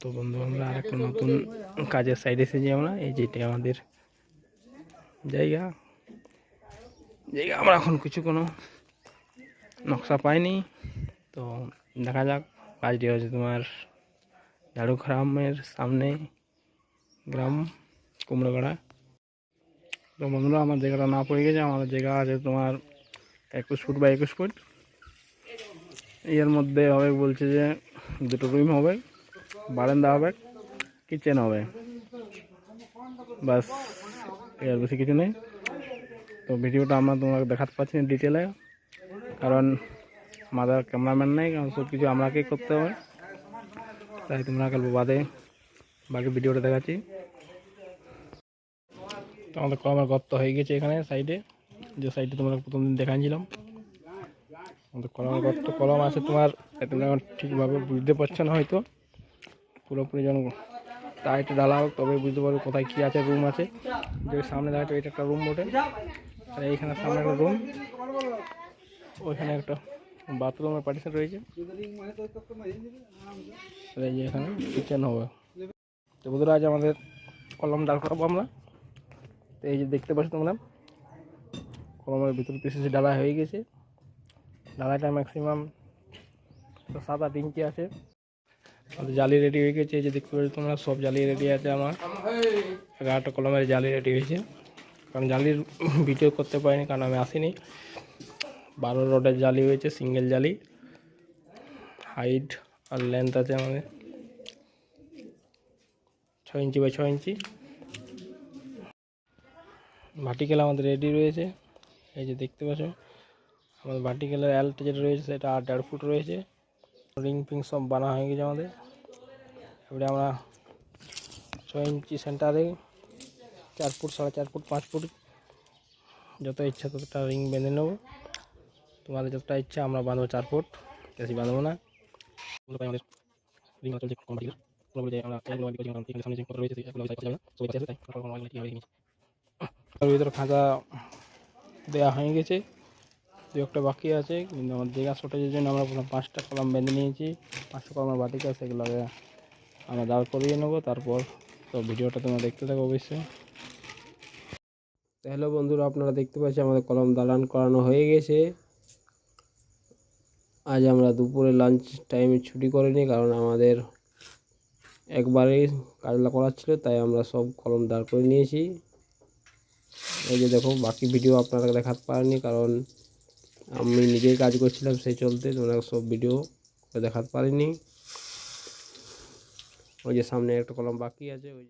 তো বন্ধু, আমরা আর একটা নতুন কাজের সাইড এসেছি আমরা এই যেটা আমাদের জায়গা। জায়গা আমরা এখন কিছু কোনো নকশা পাইনি। তো দেখা যাক কাজটি হচ্ছে তোমার ঝাড়গ্রামের সামনে গ্রাম, কুমড়োগড়া। তো বন্ধুরা, আমার জায়গাটা না পড়ে গেছে, আমার জায়গা আছে তোমার একুশ ফুট বা একুশ ফুট। এর মধ্যে হবে বলছে যে দুটো রুম হবে। বারান্দা হবে কিচেন হবে। বাস, এর বেশি কিছু নেই। তো ভিডিওটা আমরা তোমাকে দেখাতে পারছি না ডিটেলে কারণ আমাদের ক্যামেরাম্যান নেই, কারণ সব কিছু আমরাকেই করতে হবে তাই তোমরা কাল বাদে বাকি ভিডিওটা দেখাচ্ছি। তো আমাদের কলমের গর্ত হয়ে গেছে এখানে সাইডে যে সাইডে তোমরা প্রথম দিন দেখাচ্ছিলাম আমাদের কলমের গর্ত কলম আছে তোমার তোমরা ঠিকভাবে বুঝতে পারছ না হয়তো। পুরোপুরি যেন টাইট হোক, তবে বুঝতে পারব কোথায় কী আছে রুম আছে। যে সামনে দেখাচ্ছে এটা একটা রুম বটে। আর এইখানে সামনে একটা রুম ওইখানে একটা বাথরুমের পার্টিশন রয়েছে। এই যে এখানে কিচেন হবে। তো বন্ধুরা, আজ আমাদের কলম ডাল করাবো আমরা। তো এই যে দেখতে পাচ্ছ তোমরা, কলমের ভিতরে পিসিসি ডালা হয়ে গেছে। ডালাটা ম্যাক্সিমাম সাত আট ইঞ্চি আছে। আমাদের জালি রেডি হয়ে গেছে, এই যে দেখতে পাচ্ছ তোমরা, সব জালি রেডি আছে আমার। এগারোটা কলমের জালি রেডি হয়েছে। কারণ জালির ভিডিও করতে পারিনি, কারণ আমি আসিনি। বারো রডের জালি হয়েছে সিঙ্গেল জালি। হাইট আর লেন্থ আছে আমাদের। ছ ইঞ্চি বাই ছ ইঞ্চি। ভার্টিক্যাল আমাদের রেডি রয়েছে। এই যে দেখতে পাচ্ছ, আমাদের ভার্টিক্যালের অ্যালটা যেটা রয়েছে, সেটা আট দেড় ফুট রয়েছে। রিং ফিং সব বানা হয়ে গেছে আমাদের। এবারে আমরা ছ ইঞ্চি সেন্টারে চার ফুট, সাড়ে চার ফুট, পাঁচ ফুট যত ইচ্ছা ততটা রিং বেঁধে নেব। তোমাদের যতটা ইচ্ছা আমরা বাঁধবো চার ফুট, বেশি বাঁধবো না। সেগুলো ভিতরে খাঁচা দেওয়া হয়ে গেছে, দু একটা বাকি আছে, কিন্তু আমার জায়গা শর্টেজের জন্য আমরা পাঁচটা কলম বেঁধে নিয়েছি, পাঁচটা কলমের বাটিকা সেগুলোকে আমরা দাঁড় করিয়ে নেব, তারপর তো ভিডিওটা তোমরা দেখতে থাকো অবশ্যই। হ্যালো বন্ধুরা, আপনারা দেখতে পাচ্ছি আমাদের কলম দালান করানো হয়ে গেছে। আজ আমরা দুপুরে লাঞ্চ টাইমে ছুটি করিনি কারণ আমাদের একবারেই কাজলা করার ছিল, তাই আমরা সব কলম দাঁড় করে নিয়েছি। এই যে দেখো, বাকি ভিডিও আপনারা দেখাতে পারেনি, কারণ আমি নিজেই কাজ করছিলাম সেই চলতে, তোমরা সব ভিডিও দেখাতে পারিনি। ওই যে সামনে একটা কলম বাকি আছে, ওই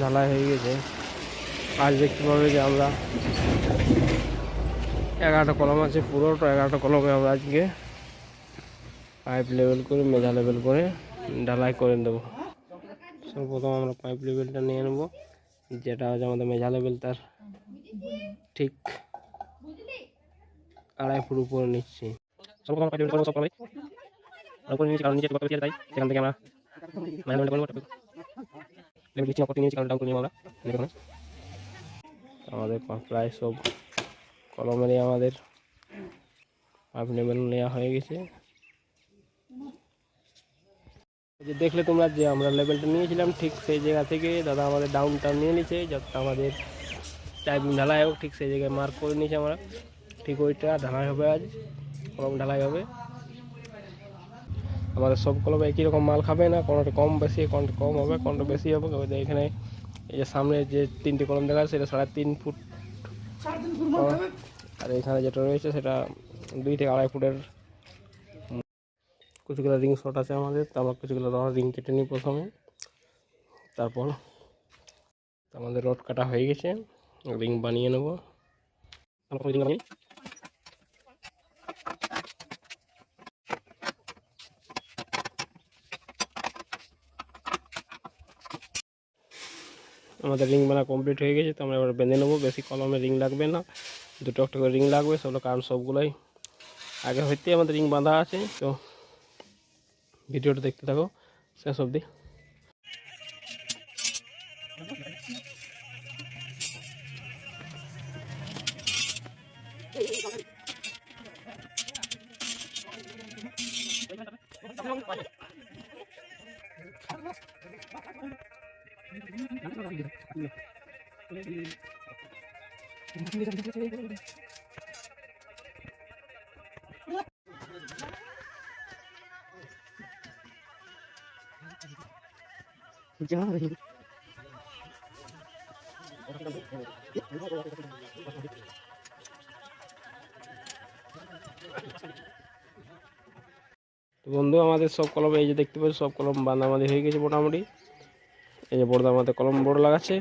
ঢালাই হয়ে গেছে। আজ দেখতে পাবে যে আমরা এগারোটা কলম আছে, পুরোটা এগারোটা কলমে আমরা আজকে পাইপ লেভেল করে মেঝা লেভেল করে ঢালাই করে দেবো সর্বপ্রথম আমরা পাইপ লেভেলটা নিয়ে নেব, যেটা হচ্ছে আমাদের মেঝা লেভেল তার ঠিক আড়াই ফুট উপরে নিচ্ছি। ডাউন আমাদের প্রায় সব কলমেরই আমাদের পাইপ লেভেল নেওয়া হয়ে গেছে। যে দেখলে তোমরা যে আমরা লেভেলটা নিয়েছিলাম, ঠিক সেই জায়গা থেকে দাদা আমাদের ডাউনটা নিয়ে নিয়েছে যাতে আমাদের টাইপ ঢালাই হোক, ঠিক সেই জায়গায় মার্ক করে নিয়েছি আমরা। ঠিক ওইটা ঢালাই হবে আজ, কলম ঢালাই হবে। আমাদের সব কলম একই রকম মাল খাবে না কোনোটা কম বেশি কোনটা কম হবে কোনটা বেশি হবে এখানে এই যে সামনে যে তিনটে কলম দেখা সেটা সাড়ে তিন ফুট। আর এখানে যেটা রয়েছে সেটা দুই থেকে আড়াই ফুটের কিছুগুলো রিং শর্ট আছে আমাদের তো আমরা কিছুগুলো রিং কেটে নিই প্রথমে। তারপর আমাদের রড কাটা হয়ে গেছে রিং বানিয়ে নেব। রিং বানিয়ে আমাদের রিং বানা কমপ্লিট হয়ে গেছে, তো আমরা এবার বেঁধে নেব। বেশি কলমে রিং লাগবে না, দুটো একটা করে রিং লাগবে সেগুলো কারণ সবগুলোই আগে হইতেই আমাদের রিং বাঁধা আছে, তো ভিডিওটা দেখতে থাকো, শেষ অবধি। তো বন্ধু, আমাদের সব কলম, এই যে দেখতে পাচ্ছ, সব কলম বাঁধা আমাদের হয়ে গেছে মোটামুটি। এই যে বড়দা আমাদের কলম বড় লাগাচ্ছে।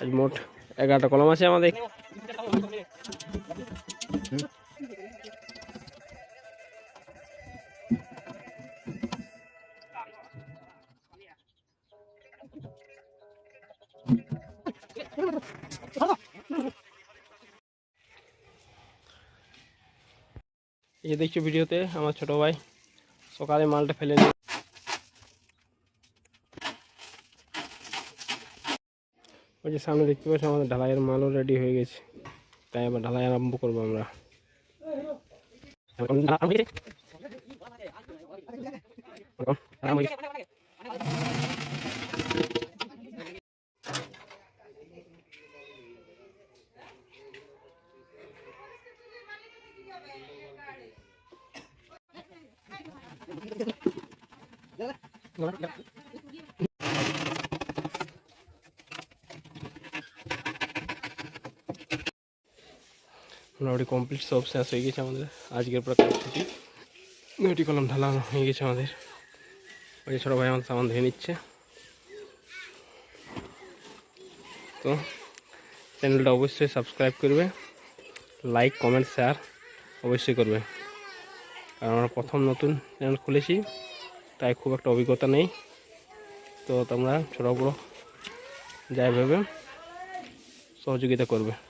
আজ মোট এগারোটা কলম আছে আমাদের। এই যে দেখছ ভিডিওতে, আমার ছোট ভাই সকালে মালটা ফেলে ওই যে সামনে দেখতে পাচ্ছ আমাদের ঢালাইয়ের মালও রেডি হয়ে গেছে। তাই আবার ঢালাই আরম্ভ করব আমরা। এখন ঢালা আরম্ভ হয়ে গেছে। এখন ঢালা আরম্ভ হয়ে গেছে। মোটামুটি কমপ্লিট সব শেষ হয়ে গেছে আমাদের। আজকের পুরো কাজটি নয়টি কলম ঢালানো হয়ে গেছে আমাদের। ওই ছোটো ভাই আমাদের সামান ধুয়ে নিচ্ছে। তো চ্যানেলটা অবশ্যই সাবস্ক্রাইব করবে। লাইক কমেন্ট শেয়ার অবশ্যই করবে। কারণ আমরা প্রথম নতুন চ্যানেল খুলেছি, তাই খুব একটা অভিজ্ঞতা নেই। তো তোমরা ছোটো বড়ো যাই ভেবে সহযোগিতা করবে।